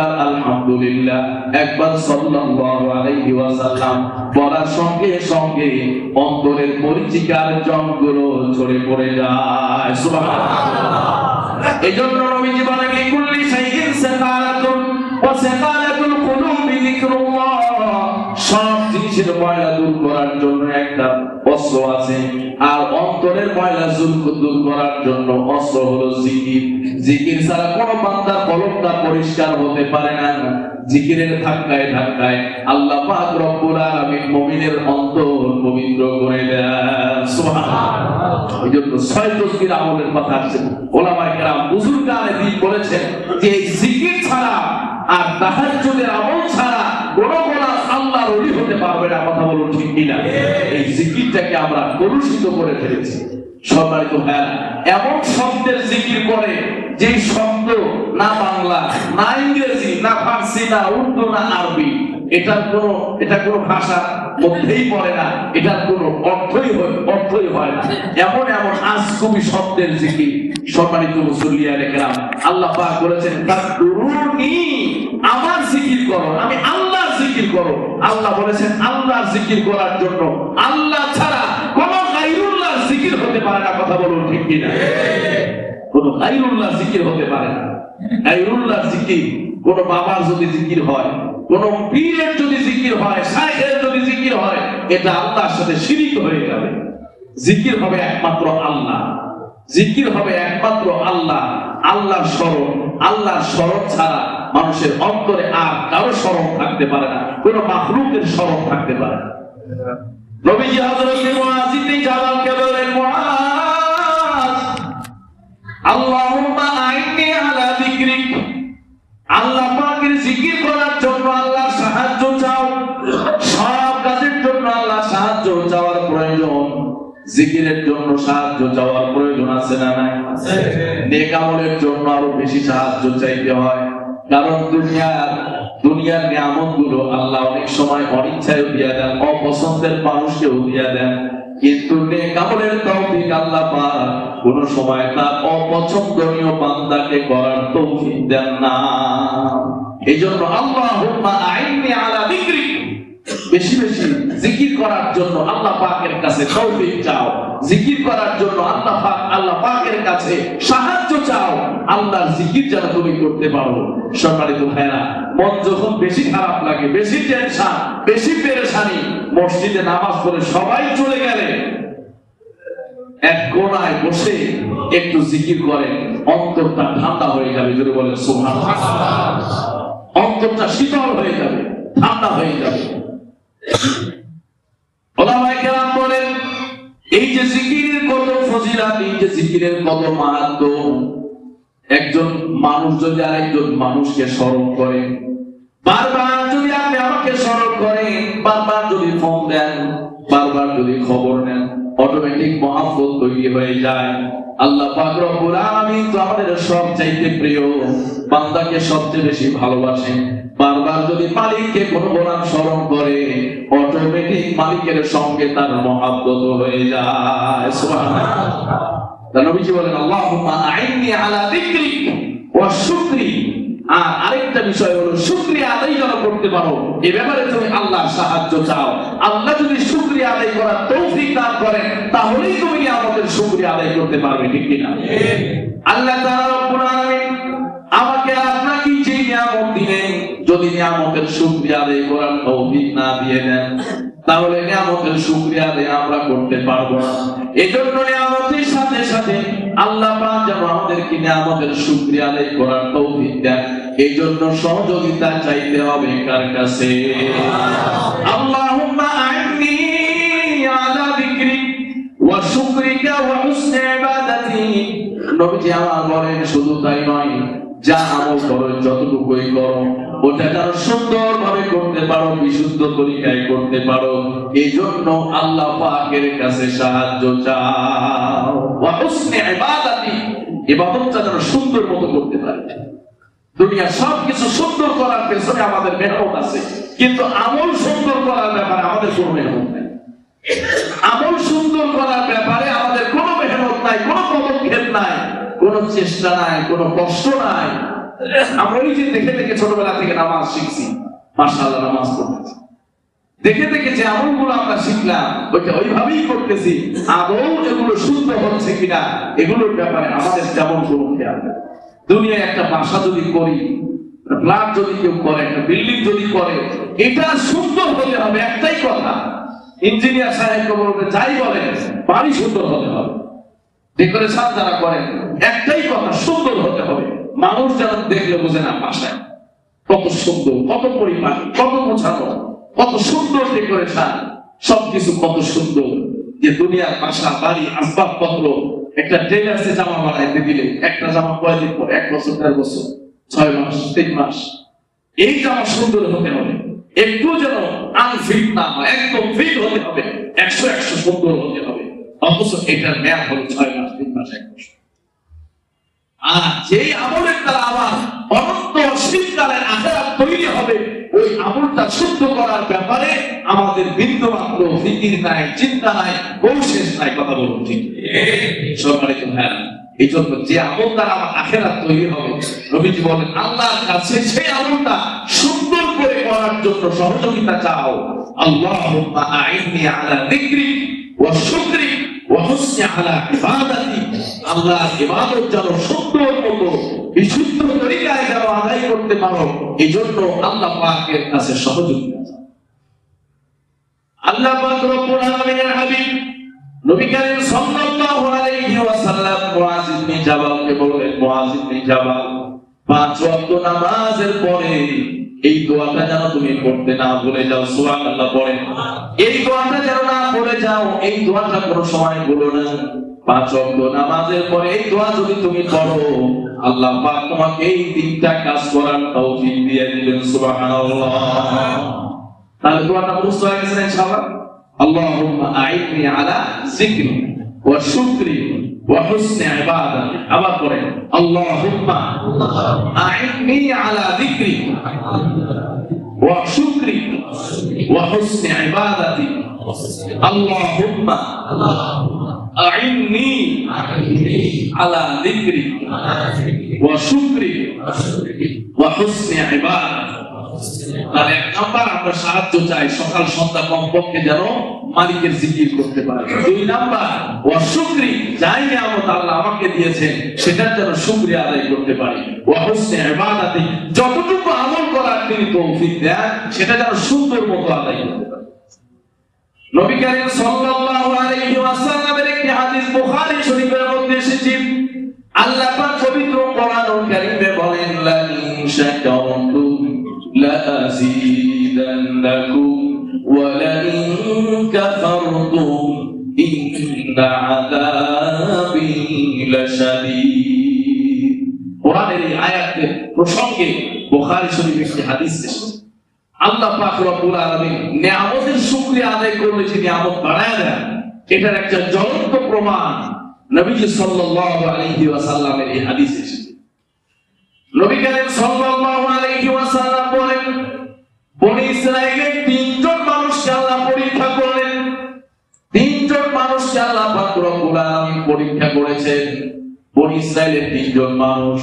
একবার আলহামদুলিল্লাহ, একবার সাল্লাল্লাহু আলাইহি ওয়াসাল্লাম বলার সঙ্গে সঙ্গে অন্তরের পরিচিকার জঙ্গল ঝরে পড়ে যায়। সুবহানাল্লাহ। এজন্য নবীজি বলেন, লিকুল্লি শাইইন সাকালাতুন ওয়া সাকালাতুল কুলুবি যিকরুল্লাহ। সব জিনিসের ময়লা দূর করার জন্য একটা অস্ত্র আছে। আর অন্তরের ময়লা দূর করার জন্য অস্ত্র হলো জিকির। জিকির ছাড়া কোনো বান্দার কলমটা পরিষ্কার হতে পারে না। জিকিরের ধাক্কায় ধাক্কায় আল্লাহ পাক রব্বুল আলামিন মুমিনের অন্তর পবিত্র করে দেন। সুবহানাল্লাহ। এই জন্য ছয় তসবির আমলের কথা আসছে। ওলামায়ে কেরাম, বুজুর্গানে দিন বলেছেন যে জিকির ছাড়া আর তাহাজ্জুদের আমল ছাড়া ওলি হতে পারবে না, কথা বলুন ঠিক কিনা? এই জিকিরটাকে আমরা কলুষিত করে ফেলেছি। সম্মানিত হ্যাঁ এমন শব্দের জিকির করে যে শব্দ না বাংলা, না ইংরেজি, না ফার্সি, না উর্দু, না আরবি, এটার কোন, এটা কোন ভাষা মধ্যেই পড়ে না, এটার কোন অর্থই হয় অর্থই হয় এমন এমন আজকবি শব্দের জিকির সম্মানিত মুসল্লিয়া আল্লাহ পাক বলেছেন জিকির করো। আমি আল্লাহর জিকির করো। আল্লাহ বলেছেন, আল্লাহর জিকির করার জন্য আল্লাহ ছাড়া কোন গায়রুল্লাহ জিকির হতে পারে না। কথা বলুন ঠিক কিনা? কোন গায়রুল্লাহ জিকির হতে পারে না। গায়রুল্লাহ জিকির, কোন বাবার যদি জিকির হয়, কোন পীরের যদি জিকির হয় শাইখের যদি জিকির হয়, এটা আল্লাহর সাথে শিরিক হয়ে যাবে। জিকির হবে একমাত্র আল্লাহ। জিকির হবে একমাত্র আল্লাহ। আল্লাহর স্মরণ আল্লাহর স্মরণ ছাড়া মানুষের অন্তরে আর কারও স্মরণ থাকতে পারে না কোন মাহলুকের স্মরণ থাকতে পারে না। নবীজি হযরত মুআজ জালালকে বলেন মুআজ আল্লাহুম্মা আইনি আলা যিকরিক। আল্লাহ পাকের জিকির করার জন্য আল্লাহ সাহায্য চাও সব কাজের জন্য আল্লাহ সাহায্য চাওয়ার প্রয়োজন। জিকিরের জন্য সাহায্য চাওয়ার প্রয়োজন আছে না নাই? নেক আমলের জন্য আরও বেশি সাহায্য চাইতে হয়। কারণ দুনিয়ার দুনিয়ার নিয়ামতগুলো আল্লাহ অনেক সময় অনিচ্ছায় দিয়া দেন, অপছন্দের মানুষকেও দিয়া দেন। কিন্তু নেকামলের তৌফিক আল্লাহ পাক কোন সময় তার অপছন্দনীয় বান্দাকে করার তৌফিক দেন না। এই জন্য আল্লাহুম্মা আইন্নি আলা যিকরিক বেশি বেশি জিকির করার জন্য আল্লাহ পাকের কাছে তৌফিক চাও। জিকির করার জন্য আল্লাহ পাক আল্লাহ পাকের কাছে সাহায্য চাও। আল্লাহর জিকির যেন তুমি করতে পারো। সম্মানিত ভাইরা মন যখন বেশি খারাপ লাগে, বেশি টেনশন বেশি পেরেশানি, মসজিদে নামাজ পড়ে সবাই চলে গেলে এক কোনায় বসে একটু জিকির করেন, অন্তরটা ঠান্ডা হয়ে যাবে যদি বলেন সুবহানাল্লাহ। অন্তরটা শীতল হয়ে যাবে, ঠান্ডা হয়ে যাবে। বলেন, এই যে জিকিরের কত ফজিলাত, এই যে জিকিরের কত মাহাত্ম একজন মানুষ যদি আরেকজন মানুষকে স্মরণ করে, বারবার যদি আপনি আমাকে স্মরণ করেন, বারবার যদি ফোন দেন, বারবার যদি খবর নেন অটোমেটিক মহাব্বত তৈরি হয়ে যায়। আল্লাহ পাক রব্বুল আলামিন তো আমাদের সব চাইতে প্রিয়, বান্দাকে সবচেয়ে বেশি ভালোবাসেন বারবার যদি মালিককে কোনো গোলাম স্মরণ করে অটোমেটিক মালিকের সঙ্গে তার মহাব্বত হয়ে যায়। সুবহানাল্লাহ। নবীজি বলেন, আল্লাহুম্মা আইন্নি আলা যিকরিক ওয়া শুকরি। আর আরেকটা বিষয় হলো, শুকরিয়া আদায় যেন করতে পারো, এ ব্যাপারে তুমি আল্লাহর সাহায্য চাও। আল্লাহ যদি শুকরিয়া আদায় করার তৌফিক দান করেন, তাহলেই তুমি আমাদের শুকরিয়া আদায় করতে পারবে, ঠিক কিনা? আল্লাহ তাআলা রব্বুল আলামিন আমাকে আপনাকে যে নিয়ামত দিলেন, যদি নিয়ামতের শুকরিয়া আদায় করার তৌফিক না দিয়ে দেন, তাহলে নিয়ামতের শুকরিয়া আদায় আমরা করতে পারব না। এজন্য নিয়ামতের সাথে আল্লাহ পাক যেন আমাদেরকে নিয়ামতের শুকরিয়া আদায় করার তৌফিক দেন। এই জন্য সহযোগিতা চাইতে হবে কার কাছে? শুধু তাই নয় যা আমল করো, যতটুকুই করো, ওটা যেন সুন্দর ভাবে করতে পারো, বিশুদ্ধ তরিকায় করতে পারো। এই জন্য আল্লাহ পাকের কাছে সাহায্য চাও। ইবাদতটা যেন সুন্দর মতো করতে পারে। দুনিয়া সবকিছু সুন্দর করার পেছনে আমাদের মেহনত আছে। কিন্তু আমল সুন্দর করার ব্যাপারে আমাদের কোনো মেহনত নাই। আমল সুন্দর করার ব্যাপারে আমাদের কোনো মেহনত নাই, কোনো পদক্ষেপ নাই। কোনো চেষ্টা নাই, কোনো কষ্ট নাই। আমরা ওই যে দেখে দেখে ছোটবেলা থেকে নামাজ শিখছি, মাশাআল্লাহ নামাজ পড়তেছি। দেখে দেখে যে আমলগুলো আমরা শিখলাম, ওইটা ওইভাবেই করতেছি আদৌ এগুলো শুদ্ধ হচ্ছে কিনা, এগুলোর ব্যাপারে আমাদের তেমন কোনো খেয়াল দুনিয়ায় একটা বাসা যদি করি ফ্ল্যাট যদি কেউ করে, একটা বিল্ডিং যদি করে, এটা সুন্দর হতে হবে একটাই কথা। ইঞ্জিনিয়ার সাহেব যাই বলেন, বাড়ি সুন্দর হতে হবে। ডেকোরেশন যারা করেন, একটাই কথা, সুন্দর হতে হবে। মানুষ দেখলে না বাসায়। কত সুন্দর, কত পরিমাণ কত কত সুন্দর ডেকোরেশন, সবকিছু কত সুন্দর। যে দুনিয়ার বাসা, বাড়ি, আসবাবপত্র, একটা জামা বানাইতে দিলে, একটা জামা কয়দিন পর এক বছর, দেড় বছর, ছয় মাস, তিন মাস। এই জামা সুন্দর হতে হবে। একটু যেন আনফিট না হয়, একদম ফিট হতে হবে, একশো একশো সুন্দর হতে হবে। অথচ এটার মেয়াদ হলো ছয় ব্যাপারে আমাদের বিন্দু ফিকির নাই, চিন্তা নাই কৌশেষ নাই, কথা বলুন ঠিক সম্মানিত হ্যাঁ এই জন্য যে আমল দ্বারা আমার আখেরাত তৈরি হবে রবিজি বলেন, আল্লাহর কাছে সেই আমলটা সুন্দর করে করার জন্য সহযোগিতা চাও। আল্লাহুম্মা আইন্নি আলা যিকরি ওয়া শুকরি আল্লাহ করতে পারো এই আল্লাহ পাকের কাছে সহযোগিতা আল্লাহ পাক রব্বুল আলামিনের হাবিব নবী পাঁচ ওয়াক্ত নামাজের পরে এই দোয়াটা যেন তুমি পড়তে না ভুলে যাও সুরান আল্লাহ পড়ে এই দোয়াটা যেন না পড়ে যাও, এই দোয়াটা কোনো সময় বলো না। পাঁচ ওয়াক্ত নামাজের পরে এই দোয়া যদি তুমি পড়ো, আল্লাহ পাক তোমাকে এই তিনটা কাজ করার তৌফিক দিয়ে দিবেন, সুবহানাল্লাহ। তাহলে দোয়াটা বুঝতে হয়ে গেছে ইনশাআল্লাহ? আল্লাহুম্মা আইনি আলা যিকরি ওয়া শুকরি। وحسن عبادتي আবার পড়েন اللهم أعني على ذكري وشكري وحسن عبادتي اللهم أعني على ذكري وشكري وحسن عبادتي তাহলে এক নাম্বার আমরা সাহায্য চাই সকাল সন্ধ্যা যেন মালিকের জিকির করতে পারে। দুই নাম্বার যাই নিয়ামত আল্লাহ আমাকে দিয়েছেন সেটার যেন শুকরিয়া আদায় করতে পারি। ইবাদাতি, যতটুকু আমল করার তিনি তৌফিক দেন, সেটা যেন সুন্দর মতো আদায় করতে পারি। নবী করিম সাল্লাল্লাহু আলাইহি ওয়াসাল্লামের একটি হাদিস বুখারী শরীফের মধ্যে এসেছে। আল্লাহ পাক পবিত্র কোরআনুল কারীমে বলেন লা ইন লা ইন কাফারতুম ইন্না আযাবি লাশাদীদ কোরআনের এই আয়াতে প্রসঙ্গে বুখারী শরীফে একটি হাদিস এসেছে। আল্লাহ পাক রব্বুল আলামিন নিয়ামতের শুকরিয়া আদায় করলে যে নিয়ামত বাড়ায় দেন, এটার একটা জ্বলন্ত প্রমাণ নবীজি সাল্লাল্লাহু আলাইহি ওয়াসাল্লামের এই হাদিস এসেছে। নবী করিম সাল্লাল্লাহু বনি ইসরাইলের তিনজন মানুষকে আল্লাহ পরীক্ষা করলেন। তিনজন মানুষকে আল্লাহ রব্বুল পরীক্ষা করেছেন। বনি ইসরাইলের তিনজন মানুষ,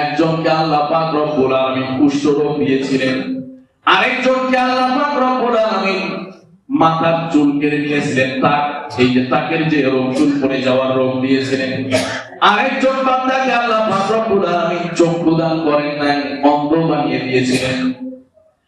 একজনকে আল্লাহ পাক রব্বুল আলামিন কুষ্ঠ রোগ দিয়েছিলেন। আরেকজনকে আল্লাহ পাক রব্বুল আলামিন মাথার চুল কেড়ে নিয়েছিলেন তাক এই যে তাকের যে রোগ, চুল পড়ে যাওয়ার রোগ দিয়েছিলেন। আরেকজন বান্দাকে আল্লাহ পাক রব্বুল আলামিন চক্ষু দান করেন নাই অন্ধ বানিয়ে দিয়েছিলেন।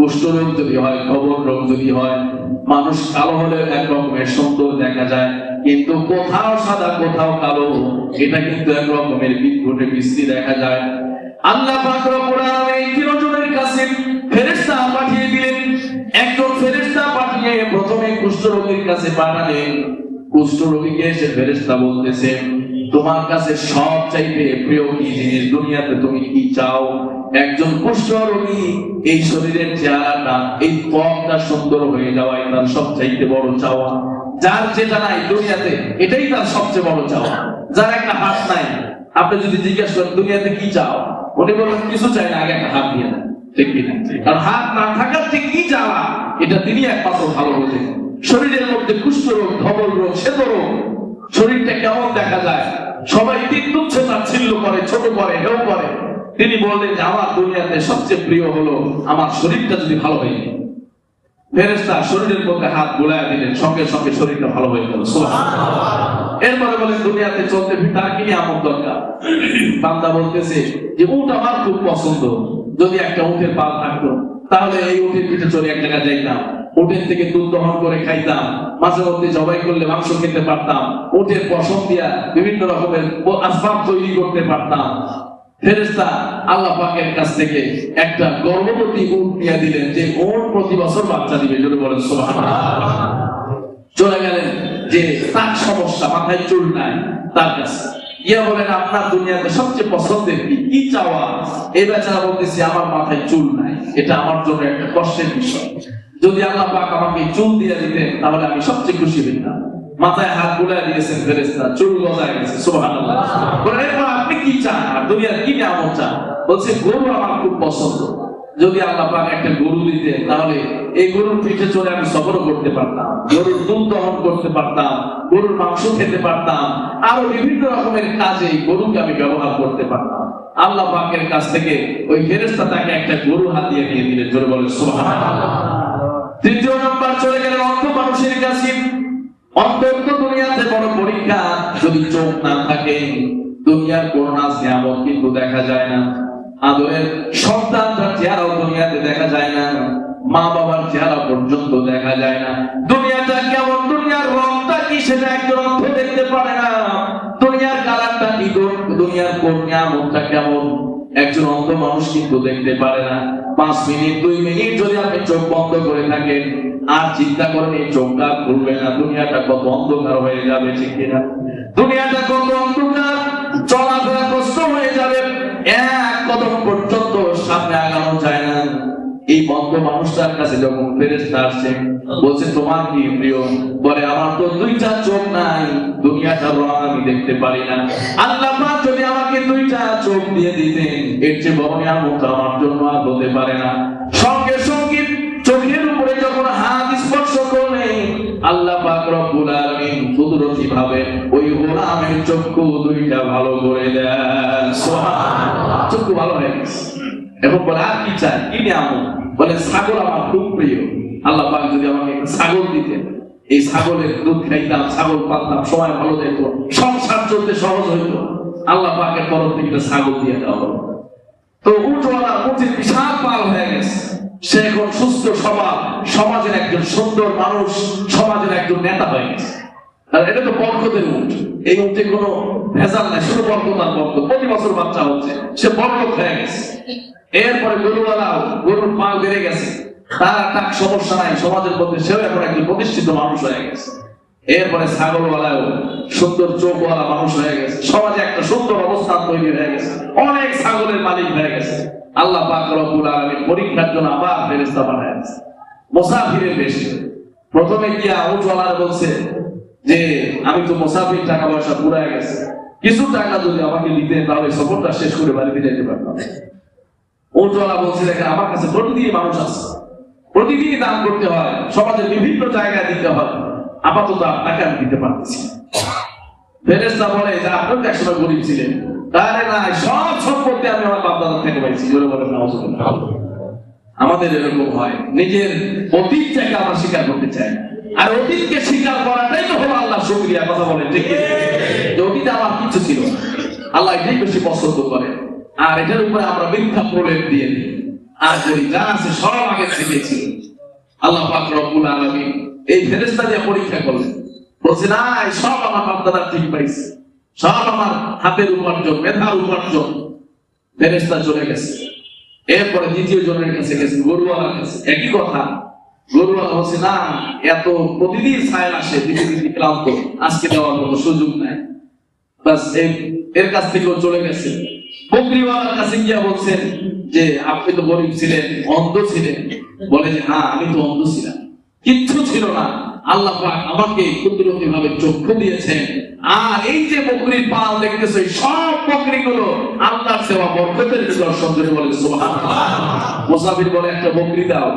কুষ্ঠরোগ যদি হয় রোগ যদি হয়, মানুষ কালো হলে এক রকমের সুন্দর দেখা যায়। কিন্তু কোথাও সাদা, কোথাও কালো, এটা কিন্তু এক রকমের বৃষ্টি দেখা যায়। আল্লাহ কাছে ফেরেশতা পাঠিয়ে দিলেন। একজন ফেরেশতা পাঠিয়ে প্রথমে কুষ্ঠরোগীর কাছে পাঠালেন। কুষ্ঠরোগীকে এসে ফেরেশতা বলতেছে তোমার কাছে সব চাইতে প্রিয় কি জিনিস দুনিয়াতে তুমি কি চাও? একজন কুষ্ঠরোগী এই শরীরের চেহারাটা, এই ত্বকটা সুন্দর হয়ে যাওয়াই তার সব চাইতে বড় চাওয়া। যার যেটা নাই দুনিয়াতে, এটাই তার সবচেয়ে বড় চাওয়া। যার একটা হাত নাই, আপনি যদি জিজ্ঞেস করেন, দুনিয়াতে কি চাও? উনি বলবেন কিছু চাই না, আগে একটা হাত দিয়ে দেন। ঠিক কিনা কারণ হাত না থাকার যে কি চাওয়া? এটা তিনি একমাত্র ভালো বোঝেন। শরীরের মধ্যে কুষ্ঠ রোগ, ধবল রোগ, শ্বেত রোগ শরীরটা কেমন দেখা যায়? সবাই তিন তুচ্ছ তাচ্ছিল্য করে, ছোট করে, হেউ করে। তিনি বললেন যে, আমার দুনিয়াতে সবচেয়ে প্রিয় হলো আমার শরীরটা যদি ভালো হয়ে ফেরেস্তা শরীরের মধ্যে হাত গোলায় দিলেন, সঙ্গে সঙ্গে শরীরটা ভালো হয়ে গেল। এরপরে দুনিয়াতে চলতে তার কি নিয়ামত দরকার? বান্দা বলতেছে যে আমার খুব পছন্দ। যদি একটা উটের পাল থাকতো তাহলে এই উটের পিঠে চলে এক জায়গায় যাইতাম। উটের থেকে দুধ দহন করে খাইতাম। মাঝে মধ্যে জবাই করলে মাংস খেতে পারতাম। উটের পশম দিয়া বিভিন্ন রকমের আসবাব তৈরি করতে পারতাম। ফেরেস্তা আল্লাহ পাকের কাছ থেকে একটা গর্ভবতী উট নিয়ে দিলেন, যে ওর প্রতি বছর বাচ্চা দিবে। যদি বলেন চলে গেলেন যে তার সমস্যা, মাথায় চুল নাই, তার কাছে। ইয়া বলেন, আপনার দুনিয়াতে সবচেয়ে পছন্দের কি? কি চাওয়া এই বেচারা বলতেছি, আমার মাথায় চুল নাই। এটা আমার জন্য একটা কষ্টের বিষয়। যদি আল্লাহ পাক আমাকে চুল দিয়ে দিতেন, তাহলে আমি সবচেয়ে খুশি হইতাম। মাথায় হাত বুলাই দিয়েছেন ফেরেস্তা চুল গজায় গেছে আপনি কি চান? আর দুনিয়ার কি নিয়ামত চান? বলছে, গরু আমার খুব পছন্দ। যদি আল্লাহ পাক একটা গরু দিতে তাহলে এই গরুর পিঠে চড়ে আমি করতে পারতাম, গরুর দুধ দহন করতে পারতাম, গরুর মাংস খেতে পারতাম, আরও বিভিন্ন রকমের কাজে গরুকে আমি ব্যবহার করতে পারতাম। আল্লাহ পাকের কাছ থেকে ওই ফেরেস্তা তাকে একটা গরু হাতিয়ে দিয়ে দিলেন, জোরে বলে তৃতীয় নম্বর, চলে মানুষের কাছে। অন্তত দুনিয়াতে বড় পরীক্ষা, যদি চোখ না থাকে, দুনিয়ার কিন্তু দেখা যায় না। আদরের সন্তানটার চেহারাও দুনিয়াতে দেখা যায় না। মা বাবার চেহারা পর্যন্ত দেখা যায় না। দুনিয়াটা কেমন? দুনিয়ার রংটা কি সেটা একজন অর্থ দেখতে পারে না। দুনিয়ার কালারটা কি দুনিয়ার কোন নিয়ামতটা কেমন? একজন অন্ধ মানুষ কিন্তু দেখতে পারে না। পাঁচ মিনিট, দুই মিনিট যদি আপনি চোখ বন্ধ করে থাকেন, আর চিন্তা করেন, এই চোখটা খুলবে না। দুনিয়াটা কত অন্ধকার হয়ে যাবে, ঠিক কিনা? দুনিয়াটা কত অন্ধকার, চলাফেরা কষ্ট হয়ে যাবে। এক কদম পর্যন্ত সামনে আগানো যায় এই বন্ধ মানুষটার কাছে যখন ফেরেস্তা আসছে, বলছে, তোমার কি প্রিয়? বলে, আমার তো দুইটা চোখ নাই, দুনিয়াটা রং আমি দেখতে পারি না। আল্লাহ যদি আমাকে দুইটা চোখ দিয়ে দিতেন, এর চেয়ে বড় নিয়ামত আমার জন্য আর হতে পারে না। সঙ্গে সঙ্গে চোখের উপরে যখন হাত স্পর্শ করলেন আল্লাহ পাক রব্বুল আলামিন কুদরতি ভাবে ওই গোলামের চক্ষু দুইটা ভালো করে দেন। সুবহানাল্লাহ। চক্ষু ভালো হয়ে গেছে। এখন বলে, আর কি চাই? কি নিয়ামত বলে, ছাগল আমার খুব প্রিয়। আল্লাহ পাক যদি আমাকে ছাগল দিতেন, এই ছাগলের দুধ খাইতাম, ছাগল পালতাম, সময় ভালো যেত সংসার চলতে সহজ হইতো, আল্লাহ পাকের তরফ থেকে ছাগল দিয়ে দেওয়া হলো। তো উঠওয়ালা উঠের বিশাল পাল হয়ে গেছে। সে এখন সুস্থ সমাজ, সমাজের একজন সুন্দর মানুষ, সমাজের একজন নেতা হয়ে গেছে। আর এটা তো বরকতের উঠ এই উঠে কোনো ভেজাল নাই, শুধু বরকত বরকত। প্রতি বছর বাচ্চা হচ্ছে, সে বরকত হয়ে গেছে। এরপরে গরুওয়ালাও গরুর পাল বেড়ে গেছে। তার একটা সমস্যা নাই, সমাজের মধ্যে সেও এখন একজন প্রতিষ্ঠিত মানুষ হয়ে গেছে। এরপরে ছাগলওয়ালাও সুন্দর চোখওয়ালা মানুষ হয়ে গেছে। সমাজে একটা সুন্দর অবস্থান তৈরি হয়ে গেছে। অনেক ছাগলের মালিক হয়ে গেছে। আল্লাহ পাক রব্বুল আলামিন পরীক্ষার জন্য আবার ফেরেশতা পাঠায় মুসাফিরের বেশি। প্রথমে গিয়া উঠওয়ালার বলছে যে, আমি তো মুসাফির টাকা পয়সা পুরায় গেছে। কিছু টাকা যদি আমাকে দিতে তাহলে সফরটা শেষ করে বাড়িতে যেতে পারতাম। বলছে, দেখেন, আমার কাছে মানুষ আছে। প্রতিদিনই দান করতে হয়। সমাজের বিভিন্ন জায়গায় দিতে হয়। আপাতত আপনাকে আমি দিতে পারতেছি না। ফেরেশতা বলে যে একসময় গরিব ছিলেন। তাহলে না সব সম্পত্তি আমি আমার বাপ দাদার থেকে পাইছি। জোরে আমাদের এরকম হয়। নিজের অতীতটাকে আমরা স্বীকার করতে চাই। আর অতীতকে স্বীকার করাটাই তো হলো আল্লাহ শুকরিয়া, কথা বলে ঠিক? অতীতে আমার কিছু ছিল আল্লাহ এটাই বেশি পছন্দ করে। আর এটার উপরে আমরা মিথ্যা প্রলেপ দিয়ে দিই। আর বলি যা আছে সব আগে ছিল আল্লাহ পাক রব্বুল আলামিন এই ফেরেশতা দিয়ে পরীক্ষা করলেন। বলছে, না সব আমার ঠিক পাইছে। সব আমার হাতের উপার্জন মেধার উপার্জন। ফেরেশতা চলে গেছে। এরপরে দ্বিতীয় জনের কাছে গেছে, গরুওয়ালার কাছে। একই কথা। গরুওয়ালা বলছে, না, এত প্রতিদিন সাইল আসে ক্লান্ত। আজকে দেওয়ার কোনো সুযোগ নাই। বাসের কাছ থেকেও চলে গেছে। বকরিওয়ালার কাছে গিয়া বলছেন যে, আপনি তো গরিব ছিলেন, অন্ধ ছিলেন। বলে যে আমি তো অন্ধ ছিলাম। কিচ্ছু ছিল না। আল্লাহ আমাকে কুদরতি ভাবে চক্ষু দিয়েছেন। আর এই যে বকরির পাল দেখতেছো সব বকরিগুলো আল্লাহর সেবা বরকতের নিদর্শন করে বলে বলে, একটা বকরি দাও।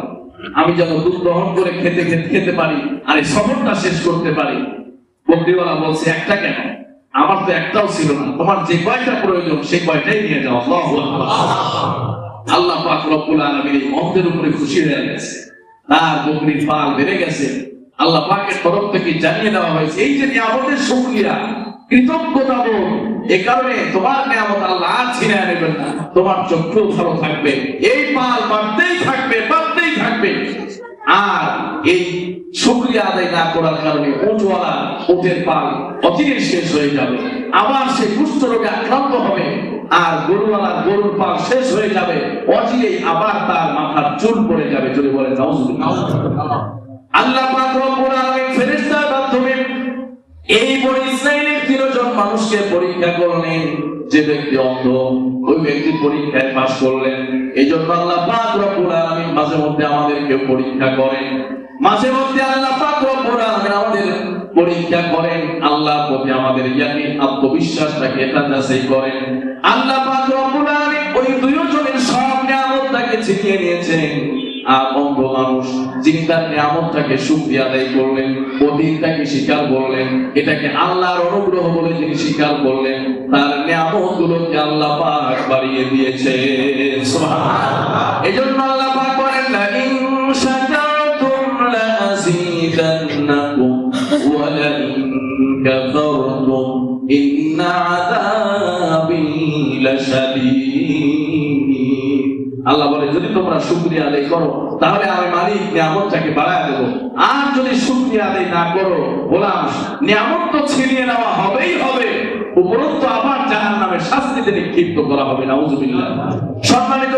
আমি যেন দুধ গ্রহণ করে খেতে খেতে খেতে পারি, আর এই সফরটা শেষ করতে পারি। বকরিওয়ালা বলছে, একটা কেন? আমার তো একটাও ছিল না। তোমার যে কয়টা প্রয়োজন, সেই কয়টাই নিয়ে যাও। আল্লাহু পাক রব্বুল আলামিন এই মহতের উপরে খুশি হয়ে গেছে। তার বকরির পাল বেড়ে গেছে। আল্লাহ পাকের তরফ থেকে জানিয়ে দেওয়া হয়েছে, এই যে নিয়ামতের শুকরিয়া কৃতজ্ঞতা বোধ এ কারণে তোমার নিয়ামত আল্লাহ আর ছিনিয়ে নেবেন না। তোমার চক্ষু ভালো থাকবে, এই পাল বাড়তেই থাকবে বাড়তেই থাকবে। আর এই শুকরিয়া আদায় না করার কারণে উঁচওয়ালা উটের পাল অচিরে শেষ হয়ে যাবে। আবার সে কুষ্ঠ রোগে আক্রান্ত হবে আর গরুওয়ালা গরুর পাল শেষ হয়ে যাবে। অচিরেই আবার তার মাথার চুল পড়ে যাবে চলে বলে আল্লাহ পাক রব্বুল আলামিন ফেরেশতার মাধ্যমে এই বনি ইসরাইলের তিনজন মানুষকে পরীক্ষা করলেন। যে ব্যক্তি অন্ধ, ওই ব্যক্তি পরীক্ষায় পাশ করলেন। এই জন্য আল্লাহ পাক রব্বুল মাঝে মধ্যে আমাদেরকে পরীক্ষা করেন। মাঝে মধ্যে আল্লাহ পাক রব্বুল আলামিন আমাদের পরীক্ষা করেন। আল্লাহ প্রতি আমাদের ইয়াকিন আত্মবিশ্বাসটাকে এটা যাচাই করেন। আল্লাহ পাক রব্বুল আলামিন ওই দুইজনের সব নিয়ামতটাকে ছিনিয়ে নিয়েছেন। আর মানুষ যিনি তার নিয়ামতটাকে আদায় করলেন অধীনটাকে স্বীকার করলেন, এটাকে আল্লাহর অনুগ্রহ বলে যিনি স্বীকার করলেন, তার নিয়ামত গুলোকে আল্লাহ পাক বাড়িয়ে দিয়েছে এই জন্য আল্লাহ আল্লাহ বলে, যদি তোমরা শুকরিয়া আদায় করো, তাহলে আমি মালিক নিয়ামতটাকে বাড়ায় দেবো। আর যদি শুকরিয়া আদায় না করো বললাম নিয়ামত তো ছিনিয়ে নেওয়া হবেই হবে। উপরন্তু আবার জাহান নামে শাস্তিতে নিক্ষিপ্ত করা হবে সম্মানিত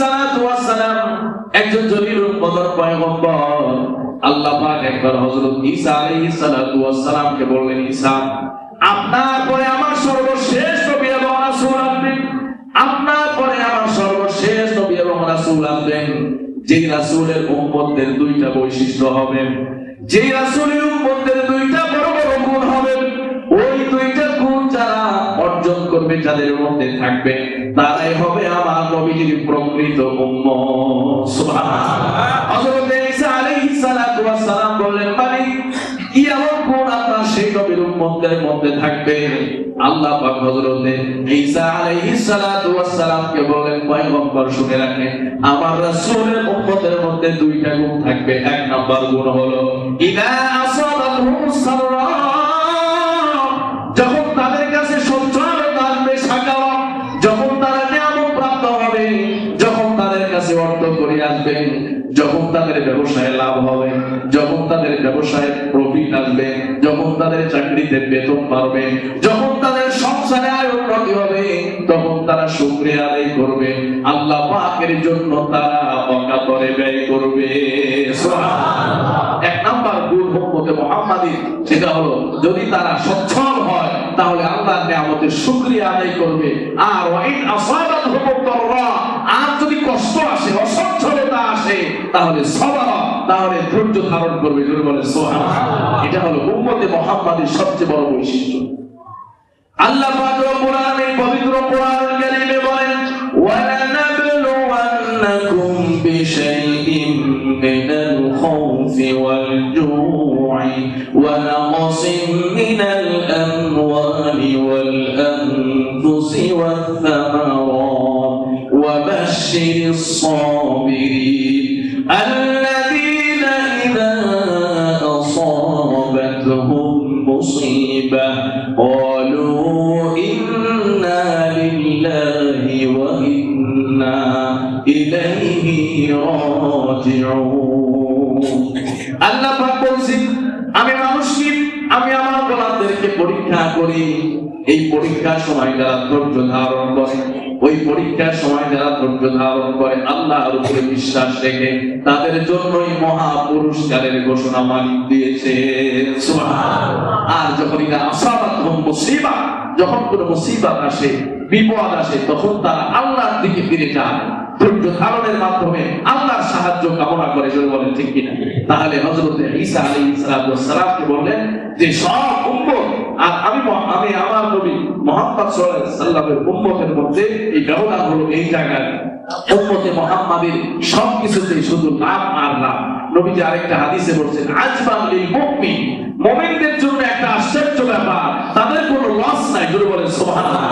সালাতু ওয়াস সালাম একজন জলিলুল কদর পয়গম্বর। আল্লাহ পাক একবার হযরত বললেন আপনার পরে আমার সর্বশেষ নবী এবং রাসূল আপনি আপনার পরে আমার সর্বশেষ নবী এবং রাসূল আসবেন যে রাসুলের উম্মতদের দুইটা বৈশিষ্ট্য হবে। যে রাসুলের উম্মতদের দুইটা বড় বড় গুণ হবে, ওই দুইটা গুণ যারা অর্জন করবে, যাদের মধ্যে থাকবে, তারাই হবে আমার নবীজির প্রকৃত উম্মত। সুবহানাল্লাহ। হযরত ঈসা আলাইহিস সালাম বললেন উম্মতদের মধ্যে থাকবে। আল্লাহ পাক হযরতে ঈসা আলাইহিস সালাতু ওয়াস সালামকে বলেন, পয়গম্বর, শুনে রাখেন, আমার রাসূলের উম্মতের মধ্যে দুইটা গুণ থাকবে। এক নাম্বার গুণ হলো, ইদা সাররা ব্যবসায় লাভ হবে, যখন তাদের ব্যবসায় প্রফিট আসবে, যখন তাদের চাকরিতে বেতন বাড়বে, যখন তাদের সংসারে আয় উন্নতি হবে, তখন তারা শুকরিয়া আদায় করবে। আল্লাহ পাকের জন্য তারা অকাতরে ব্যয় করবে। এক নাম্বার গুণ উম্মতে মুহাম্মাদী, সেটা হলো যদি তারা সচ্ছল হয়, তাহলে আল্লাহর নিয়ামতের শুকরিয়া আদায় করবে। আর ওয়াইন আসাবাতহুম দাররা, আর কষ্ট আসে অসচ্ছলতা আসে তাহলে সবার তাহলে ধৈর্য ধারণ করবে যদি বলে সুবহানাল্লাহ। এটা হলো উম্মতে মুহাম্মাদীর সবচেয়ে বড় বৈশিষ্ট্য। আল্লাহ পাক রব্বুল আলামিন পবিত্র কোরআন কারীমে বলেন, ওয়ালানাবলুওয়ান্নাকুম বিশাইইন মিনাল খাউফি ওয়াল জু'i ওয়া নাকসিন মিনাল আমওয়ালি ওয়াল আনফুসি ওয়াথ থামারাত ওয়া বাশশিরিস সাবিরিন الذين إذا أصابتهم مصيبة قالوا إنا لله وإنا إليه راجعون আল্লাহ পাক বলছেন আমি মানুষকে আমি আমার গোলামদেরকে পরীক্ষা করি এই পরীক্ষার সময় যারা ধৈর্য ধারণ করে পরীক্ষার সময় যারা ধৈর্য ধারণ করে আল্লাহর উপরে বিশ্বাস রেখে তাদের জন্যই মহা পুরস্কারের ঘোষণা মালিক দিয়েছে। আর যখন এটা আসাবাত মুসিবা যখন কোনো মুসিবত আসে বিপদ আসে তখন তারা আল্লাহর দিকে ফিরে যায়। ধৈর্য ধারণের মাধ্যমে আল্লাহর সাহায্য কামনা করে যদি বলেন ঠিক কিনা। তাহলে হযরত ঈসা আলাইহিস সালামকে বললেন যে সব উম্মত আমি আমি আমার নবী মুহাম্মদ সাল্লামের উম্মতের মধ্যে এই ব্যবধান হলো এই জায়গায়। উম্মতে মুহাম্মাদের সবকিছুতে শুধু লাভ আর লাভ। নবীজি আরেকটা হাদিসে বলছেন, আজবান লিল মুমিন। মুমিনদের জন্য একটা আশ্চর্য ব্যাপার, তাদের কোনো লস নাই, জোরে বলেন সুবহানাল্লাহ।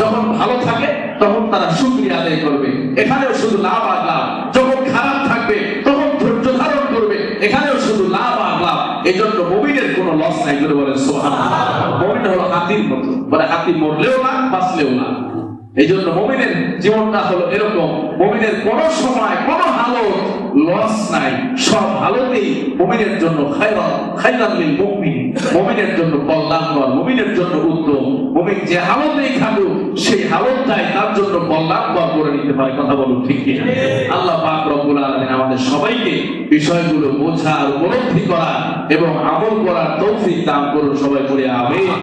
যখন ভালো থাকে, তখন তারা শুকরিয়া আদায় করবে। এখানেও শুধু লাভ আর লাভ। যখন খারাপ থাকবে, তখন ধৈর্য ধারণ করবে। এখানেও শুধু লাভ আর লাভ। এই জন্য মুমিনের কোনো লস নাই, জোরে বলেন সুবহানাল্লাহ। হলো হাতির মতো। মানে হাতি মরলেও না, বাঁচলেও না। এই জন্য মমিনের জীবনটা হলো এরকম। মমিনের সময় হালত লস নাই। সব হালতেই মমিনের জন্য মমিনের জন্য কল্যাণকর মমিনের জন্য উত্তম। মমিন যে হালতেই থাকুক, সেই হালতটাই তার জন্য কল্যাণকর করে নিতে পারে। কথা বলুন ঠিক আল্লাহ পাক রব্বুল আলামিন আমাদের সবাইকে বিষয়গুলো বোঝার, উপলব্ধি করা এবং আমল করার তৌফিক দান করুন সবাই করে আমিন।